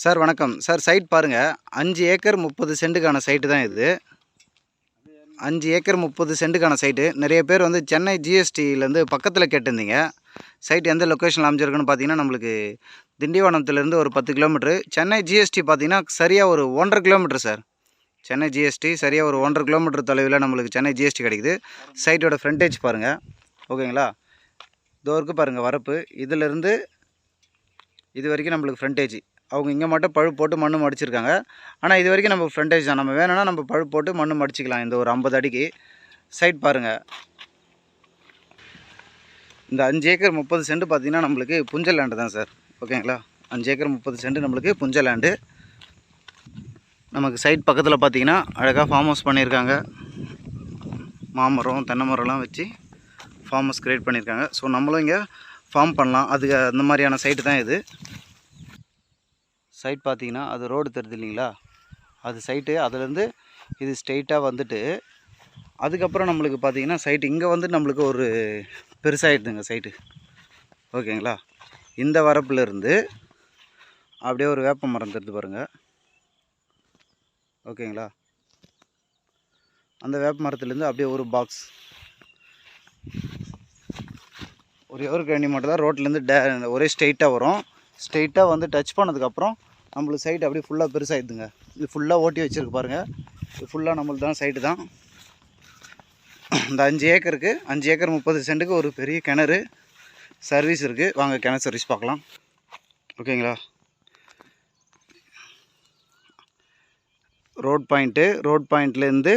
Sir வணக்கம். Sir side பாருங்கள் அஞ்சு ஏக்கர் முப்பது சென்ட்டுக்கான சைட்டு தான் இது. அஞ்சு ஏக்கர் முப்பது சென்ட்டுக்கான சைட்டு நிறைய பேர் வந்து சென்னை ஜிஎஸ்டியிலேருந்து பக்கத்தில் கேட்டிருந்தீங்க. சைட் எந்த லொக்கேஷனில் அமைச்சிருக்குன்னு பார்த்தீங்கன்னா நம்மளுக்கு திண்டிவனத்துலேருந்து ஒரு பத்து கிலோமீட்ரு சென்னை ஜிஎஸ்டி பார்த்தீங்கன்னா சரியாக ஒரு ஒன்றரை கிலோமீட்ரு சார். சென்னை ஜிஎஸ்டி சரியாக ஒரு ஒன்றரை கிலோமீட்டர் தொலைவில் நம்மளுக்கு சென்னை ஜிஎஸ்டி கிடைக்குது. சைட்டோட ஃப்ரண்டேஜ் பாருங்கள் ஓகேங்களா? இதோ இருக்குது பாருங்கள் வரப்பு. இதிலிருந்து இது வரைக்கும் நம்மளுக்கு ஃப்ரண்டேஜ் அவங்க இங்கே மட்டும் பழு போட்டு மண் மடிச்சிருக்காங்க. ஆனால் இது வரைக்கும் நம்ம ஃப்ரண்டேஜ் தான். நம்ம வேணும்னா நம்ம பழு போட்டு மண்ணு மடிச்சிக்கலாம். இந்த ஒரு ஐம்பது அடிக்கு. சைட் பாருங்கள் இந்த அஞ்சு ஏக்கர் முப்பது சென்ட் பார்த்தீங்கன்னா நம்மளுக்கு புஞ்ச லேண்டு தான் சார். ஓகேங்களா? அஞ்சு ஏக்கர் முப்பது சென்ட் நம்மளுக்கு புஞ்ச லேண்டு நமக்கு சைட் பக்கத்தில் பார்த்தீங்கன்னா அழகாக ஃபார்ம் ஹவுஸ் பண்ணியிருக்காங்க மாமரம் தென்னை மரம்லாம் வச்சு ஃபார்ம் ஹவுஸ் க்ரியேட் பண்ணியிருக்காங்க ஸோ நம்மளும் இங்கே ஃபார்ம் பண்ணலாம். அதுக்கு அந்த மாதிரியான சைட்டு தான் இது. சைட் பார்த்தீங்கன்னா அது ரோடு தெரியுது இல்லைங்களா? அது சைட்டு. அதுலேருந்து இது ஸ்ட்ரெயிட்டாக வந்துட்டு அதுக்கப்புறம் நம்மளுக்கு பார்த்தீங்கன்னா சைட்டு இங்கே வந்து நம்மளுக்கு ஒரு பெருசாகிடுதுங்க சைட்டு. ஓகேங்களா? இந்த வரப்புலேருந்து அப்படியே ஒரு வேப்ப மரம் தெரிஞ்சு பாருங்கள் ஓகேங்களா? அந்த வேப்ப மரத்துலேருந்து அப்படியே ஒரு பாக்ஸ் ஒரே ஒரு கழனி மட்டும் தான் ரோட்லேருந்து டே ஒரே ஸ்ட்ரெயிட்டாக வரும். ஸ்ட்ரெயிட்டாக வந்து டச் பண்ணதுக்கப்புறம் நம்மளுக்கு சைட் அப்படியே ஃபுல்லாக பெருசாகிடுதுங்க இது ஃபுல்லாக ஓட்டி வச்சுருக்கு பாருங்கள் இது ஃபுல்லாக நம்மளுக்கு தான் சைட்டு தான். இந்த அஞ்சு ஏக்கருக்கு அஞ்சு ஏக்கர் முப்பது சென்ட்டுக்கு ஒரு பெரிய கிணறு சர்வீஸ் இருக்குது வாங்க கிணறு சர்வீஸ் பார்க்கலாம். ஓகேங்களா ரோட் பாயிண்ட்டு ரோட் பாயிண்ட்லேருந்து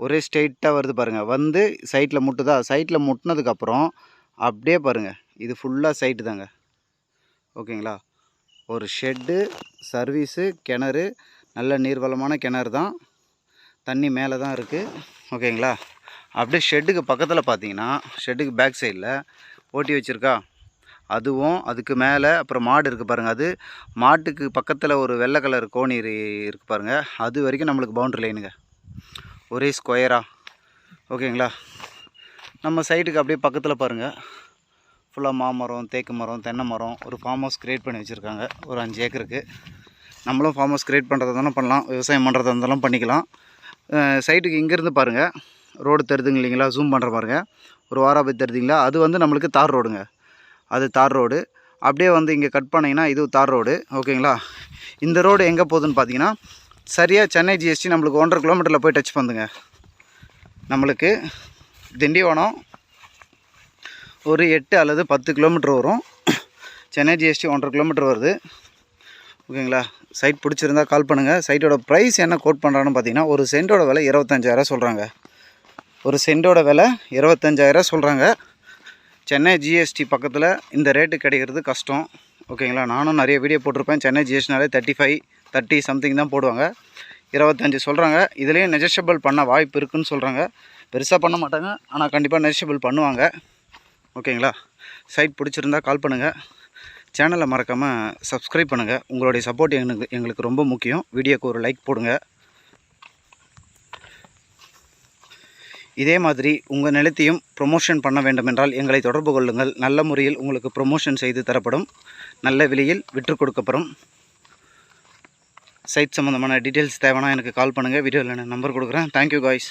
ஒரே ஸ்ட்ரெயிட்டாக வருது பாருங்கள் வந்து சைட்டில் முட்டுதா? சைட்டில் முட்டினதுக்கப்புறம் அப்படியே பாருங்கள் இது ஃபுல்லாக சைட்டு தாங்க. ஓகேங்களா ஒரு ஷெட்டு சர்வீஸு கிணறு. நல்ல நீர்வளமான கிணறு தான். தண்ணி மேலே தான் இருக்குது ஓகேங்களா? அப்படியே ஷெட்டுக்கு பக்கத்தில் பார்த்தீங்கன்னா ஷெட்டுக்கு பேக் சைடில் ஓட்டி வச்சுருக்கா. அதுவும் அதுக்கு மேலே அப்புறம் மாடு இருக்குது பாருங்கள் அது மாட்டுக்கு பக்கத்தில் ஒரு வெள்ளை கலர் கோணி இருக்குது பாருங்கள் அது வரைக்கும் நம்மளுக்கு பவுண்ட்ரி லைனுங்க ஒரே ஸ்கொயராக ஓகேங்களா? நம்ம சைட்டுக்கு அப்படியே பக்கத்தில் பாருங்கள் ஃபுல்லாக மாமரம் தேக்கு மரம் தென்னை மரம் ஒரு ஃபார்ம் ஹவுஸ் க்ரியேட் பண்ணி வச்சுருக்காங்க. ஒரு அஞ்சு ஏக்கருக்கு. நம்மளும் ஃபார்ம் ஹவுஸ் க்ரியேட் பண்ணுறதா இருந்தாலும் பண்ணலாம். விவசாயம் பண்ணுறதா இருந்தாலும் பண்ணிக்கலாம். சைட்டுக்கு இங்கேருந்து பாருங்கள் ரோடு தருதுங்க இல்லைங்களா ஜூம் பண்ணுற பாருங்க. ஒரு வாராபதி தருதுங்களா? அது வந்து நம்மளுக்கு தார் ரோடுங்க. அது தார் ரோடு. அப்படியே வந்து இங்கே கட் பண்ணிங்கன்னா இது தார் ரோடு. ஓகேங்களா இந்த ரோடு எங்கே போகுதுன்னு பார்த்தீங்கன்னா சரியாக சென்னை ஜிஎஸ்டி நம்மளுக்கு ஒன்றரை கிலோமீட்டரில் போய் டச் பண்ணுங்க நம்மளுக்கு திண்டிவனம் ஒரு எட்டு அல்லது பத்து கிலோமீட்டர் வரும். சென்னை ஜிஎஸ்டி ஒன்றரை கிலோமீட்டர் வருது. ஓகேங்களா? சைட் பிடிச்சிருந்தா கால் பண்ணுங்கள் சைட்டோட ப்ரைஸ் என்ன கோட் பண்ணுறான்னு பார்த்தீங்கன்னா ஒரு சென்டோட விலை இருபத்தஞ்சாயிரம் சொல்கிறாங்க ஒரு சென்டோட விலை இருபத்தஞ்சாயிரம் சொல்கிறாங்க சென்னை ஜிஎஸ்டி பக்கத்தில் இந்த ரேட்டு கிடைக்கிறது கஷ்டம். ஓகேங்களா? நானும் நிறைய வீடியோ போட்டிருப்பேன். சென்னை ஜிஎஸ்டினாலே தேர்ட்டி ஃபைவ் தேர்ட்டி சம்திங் தான் போடுவாங்க. இருபத்தஞ்சி சொல்கிறாங்க இதுலேயும் நெஜஸ்டபிள் பண்ண வாய்ப்பு இருக்குதுன்னு சொல்கிறாங்க பெருசாக பண்ண மாட்டாங்க. ஆனால் கண்டிப்பாக நெஜஸ்டபிள் பண்ணுவாங்க. ஓகேங்களா? சைட் பிடிச்சிருந்தா கால் பண்ணுங்கள் சேனலை மறக்காமல் சப்ஸ்கிரைப் பண்ணுங்கள் உங்களுடைய சப்போர்ட் எங்களுக்கு எங்களுக்கு ரொம்ப முக்கியம். வீடியோக்கு ஒரு லைக் போடுங்க. இதே மாதிரி உங்கள் நிலத்தையும் ப்ரொமோஷன் பண்ண வேண்டுமென்றால் எங்களை தொடர்பு கொள்ளுங்கள். நல்ல முறையில் உங்களுக்கு ப்ரொமோஷன் செய்து தரப்படும். நல்ல விலையில் விற்று கொடுக்கப்படும். சைட் சம்மந்தமான டீட்டெயில்ஸ் தேவைன்னா எனக்கு கால் பண்ணுங்கள் வீடியோவில் நான் நம்பர் கொடுக்குறேன். Thank you guys